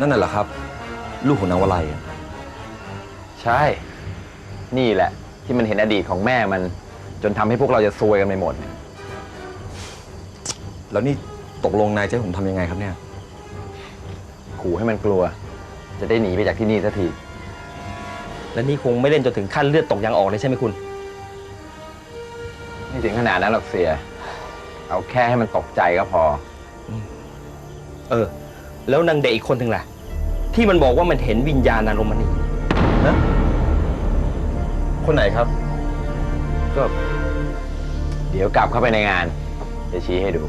นั่นน่ะเหรอครับ ลูกของนางวลัยอะใช่ นี่แหละ ที่มันเห็นอดีตของแม่มัน จนทำให้พวกเราจะซวยกันไปหมดเนี่ยแล้วนี่ตกลงนายจะให้ผมทำยังไงครับเนี่ย ขู่ให้มันกลัว จะได้หนีไปจากที่นี่สักที และนี่คงไม่เล่นจนถึงขั้นเลือดตกยางออกเลยใช่ไหมคุณ ไม่ถึงขนาดนั้นหรอกเสีย เอาแค่ให้มันตกใจก็พอ เออ แล้วนางเด็กอีกคนหนึ่งล่ะ ที่มันบอกว่ามันเห็นวิญญาณนารมณีคนไหนครับ ก็ เดี๋ยวกลับเข้าไปในงานจะชี้ให้ดู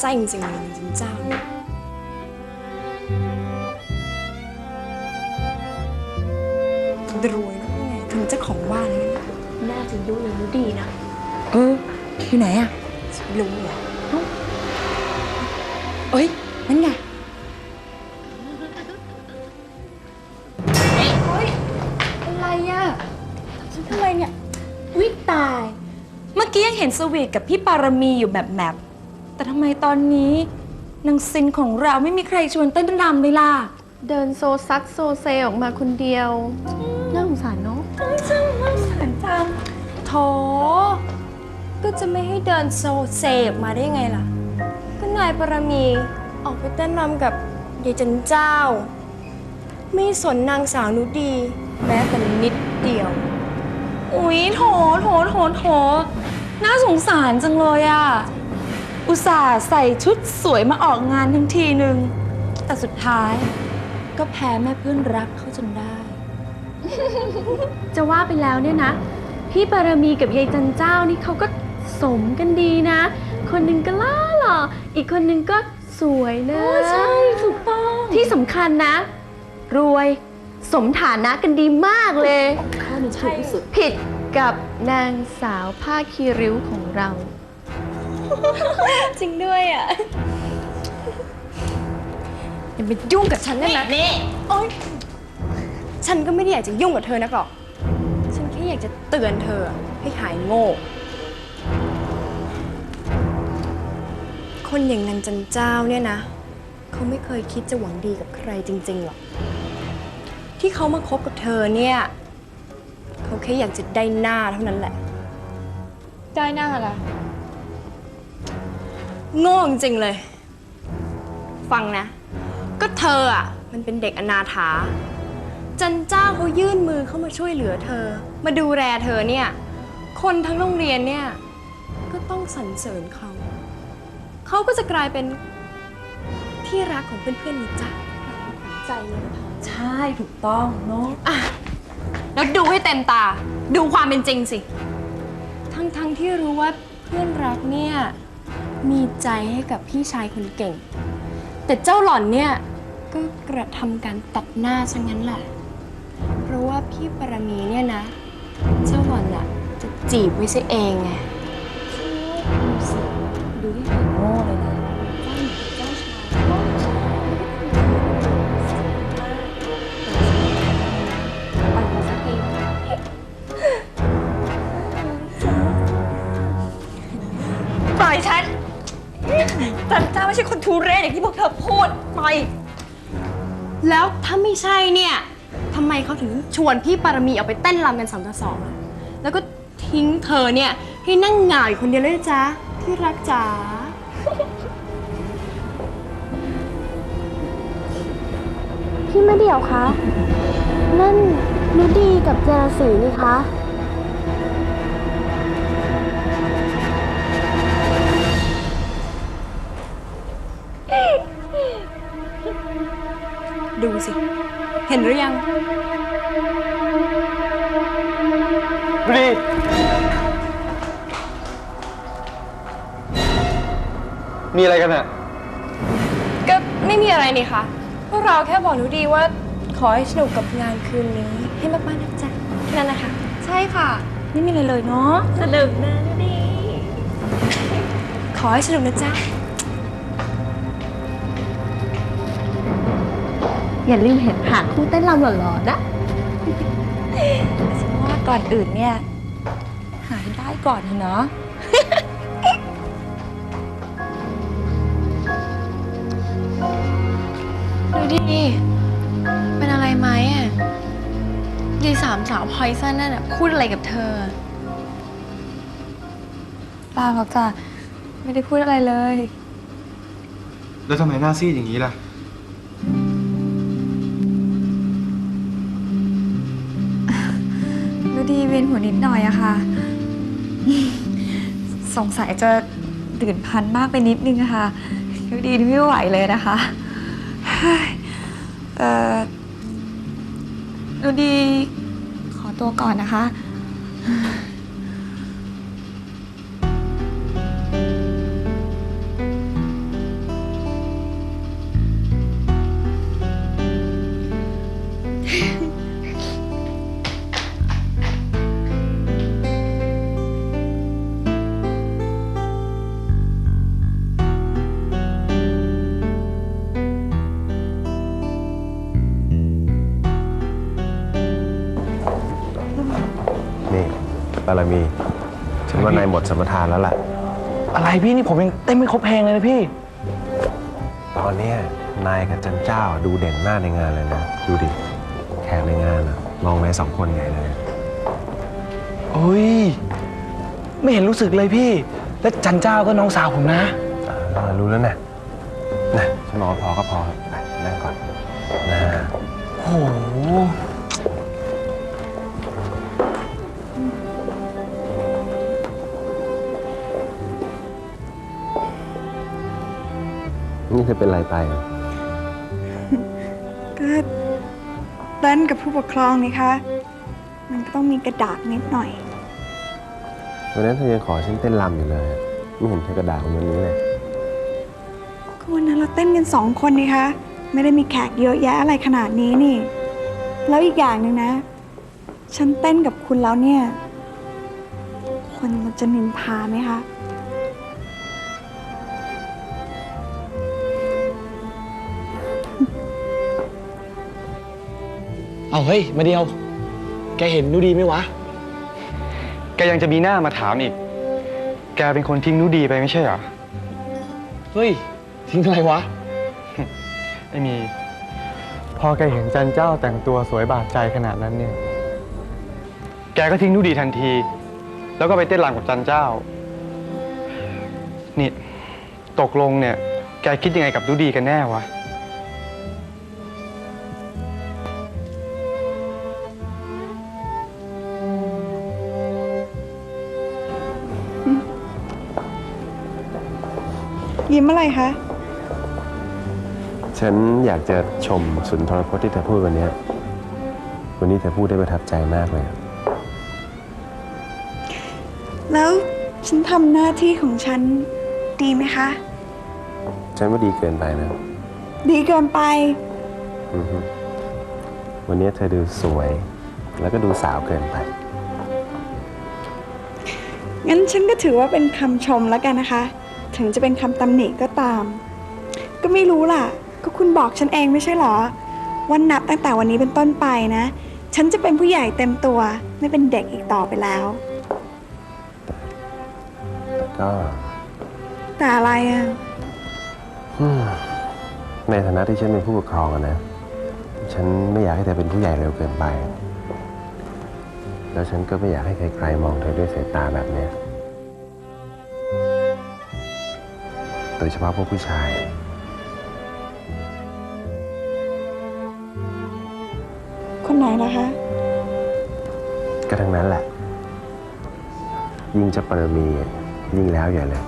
ไส้จริงๆเลยจริงๆเจ้าเนี่ยรวยนะไงถึงเจ้าของบ้านเลยน่าจะดูอย่างรู้ดีนะ เอออยู่ไหนอะฉันรู้เหรอเอ้ยนั่นไงอะไรอะฉันทำไมเนี่ยวิตาย เมื่อกี้ยังเห็นสวีทกับพี่ปารมีอยู่แบบแบบๆ แต่ทำไมตอนนี้นางซินของเราไม่มีใครชวนเต้นรำเลยล่ะ เดินโซซัดโซเซออกมาคนเดียวน่าสงสารเนาะจังน่าสงสารจังโถก็จะไม่ให้เดินโซเซออกมาได้ไงล่ะ ก็นายปรมีออกไปเต้นรำกับยายจันเจ้า ไม่สนนางสาวนุดี แม้แต่นิดเดียว อุ๊ยโถโถโถโถน่าสงสารจังเลยอะ อุตส่าห์ใส่ชุดสวยมาออกงานทั้งทีนึงแต่สุดท้าย ก็แพ้แม่เพื่อนรักเขาจนได้ จะว่าไปแล้วเนี่ยนะ พี่ปารมีกับยายจันเจ้านี่เขาก็สมกันดีนะ คนหนึ่งก็ล่าหล่ออีกคนหนึ่งก็สวยนะใช่ถูกต้อง ที่สำคัญนะ รวยสมฐานะกันดีมากเลยข้อหนึ่งถูกที่สุดผิดกับนางสาวผ้าคีริ้วของเรา จริงด้วยอะ อย่าไปยุ่งกับฉันได้ไหมนี่โอ๊ยฉันก็ไม่ได้อยากจะยุ่งกับเธอนักหรอก ฉันแค่อยากจะเตือนเธอให้หายโง่ คนอย่างนางจันเจ้าเนี่ยนะ เขาไม่เคยคิดจะหวังดีกับใครจริง ๆ หรอก ที่เขามาคบกับเธอเนี่ย เขาแค่อยากจะได้หน้าเท่านั้นแหละ ได้หน้าละ โง่จริงๆเลย ฟังนะ ก็เธออะ มันเป็นเด็กอนาถา จันเจ้าเขายื่นมือเข้ามาช่วยเหลือเธอ มาดูแลเธอเนี่ย คนทั้งโรงเรียนเนี่ย ก็ต้องสรรเสริญเขา เขาก็จะกลายเป็นที่รักของเพื่อนๆนี่จ้ะใจเลยนะใช่ถูกต้องเนาะอะ แล้วดูให้เต็มตา ดูความเป็นจริงสิ ทั้งๆที่รู้ว่าเพื่อนรักเนี่ย มีใจให้กับพี่ชายคนเก่ง แต่เจ้าหล่อนเนี่ย ก็กระทำการตัดหน้าซะงั้นแหละเพราะว่าพี่ปรมีเนี่ยนะ เจ้าหล่อนอะจะจีบไว้ซะเองไงดูที่ถึง พูดไปแล้วถ้าไม่ใช่เนี่ยทำไมเขาถึงชวนพี่ปารมีออกไปเต้นรำกันสองต่อสองอะแล้วก็ทิ้งเธอเนี่ยให้นั่งเหงาอยู่คนเดียวเลยนะจ๊ะที่รักจ๋าพี่มะเดี่ยวคะ นั่นนุดีกับเจรสีนี่คะ ดูสิ เห็นหรือยังดูดิมีอะไรกันอะก็ไม่มีอะไรนี่คะพวกเราแค่บอกหนูดีว่า ขอให้สนุกกับงานคืนนี้ให้มากๆนะจ๊ะแค่นั้นนะคะ ใช่ค่ะ ไม่มีอะไรเลยเนาะสนุกนะหนูดี ขอให้สนุกนะจ๊ะ อย่าลืมเห็นหางคู่เต้นรำหล่อๆนะฉันว่าก่อนอื่นเนี่ย หายได้ก่อนเนาะดูดิเป็นอะไรไหมอะยีสามสาวพอยซันนั่นอะพูดอะไรกับเธอเปล่าหรอกจ้ะไม่ได้พูดอะไรเลย แล้วทำไมหน้าซีดอย่างนี้ล่ะ ดีเวียนหัวนิดหน่อยอะค่ะ สงสัยจะตื่นพันมากไปนิดนึงอะค่ะดูดีไม่ไหวเลยนะคะเออดูดีขอตัวก่อนนะคะ บารมีฉันว่านายหมดสมรทานแล้วล่ะ อะไรพี่นี่ผมยังเต้นไม่ครบเพลงเลยนะพี่ ตอนเนี้ยนายกับจันเจ้าดูเด่นมากในงานเลยนะ ดูดิแขกในงานอะมองนายสองคนใหญ่เลยโอ้ย ไม่เห็นรู้สึกเลยพี่ และจันเจ้าก็น้องสาวผมนะอ่ารู้แล้วนะนะฉันบอกว่าพอก็พอไปนั่งก่อนนะ โอ้โห นี่เธอเป็นไรไปอะก็เต้นกับผู้ปกครองนี่คะ มันก็ต้องมีกระดาษนิดหน่อย วันนั้นเธอยังขอฉันเต้นรำอยู่เลยไม่เห็นเธอกระดาษวันนี้เลย ก็วันนั้นเราเต้นกันสองคนนี่คะ ไม่ได้มีแขกเยอะแยะอะไรขนาดนี้นี่ แล้วอีกอย่างหนึ่งนะ ฉันเต้นกับคุณแล้วเนี่ย คนมันจะนินทาไหมคะ เอาเฮ้ย มาเดียว แกเห็นนูดีไหมวะ แกยังจะมีหน้ามาถามอีก แกเป็นคนทิ้งนุดีไปไม่ใช่เหรอ เฮ้ย ทิ้งอะไรวะ ไอ้มี พอแกเห็นจันเจ้าแต่งตัวสวยบาดใจขนาดนั้นเนี่ย แกก็ทิ้งนุดีทันที แล้วก็ไปเต้นรำกับจันเจ้า นี่ ตกลงเนี่ย แกคิดยังไงกับนุดีกันแน่วะ ยิ้มอะไรคะ ฉันอยากจะชมสุนทรพจน์ที่เธอพูดวันเนี้ยวันนี้เธอพูดได้ประทับใจมากเลยอะแล้วฉันทำหน้าที่ของฉันดีไหมคะ ฉันว่าดีเกินไปนะ ดีเกินไปอือฮึวันนี้เธอดูสวย แล้วก็ดูสาวเกินไป งั้นฉันก็ถือว่าเป็นคำชมแล้วกันนะคะ ถึงจะเป็นคำตำหนิก็ตาม ก็ไม่รู้ล่ะ ก็คุณบอกฉันเองไม่ใช่หรอว่านับตั้งแต่วันนี้เป็นต้นไปนะ ฉันจะเป็นผู้ใหญ่เต็มตัว ไม่เป็นเด็กอีกต่อไปแล้ว ก็แต่อะไรอะในฐานะที่ฉันเป็นผู้ปกครองนะ ฉันไม่อยากให้เธอเป็นผู้ใหญ่เร็วเกินไป แล้วฉันก็ไม่อยากให้ใครๆมองเธอด้วยสายตาแบบเนี้ย โดยเฉพาะพวกผู้ชาย คนไหนนะคะ ก็ทั้งนั้นแหละ ยิ่งจะปรมียิ่งแล้วใหญ่เลย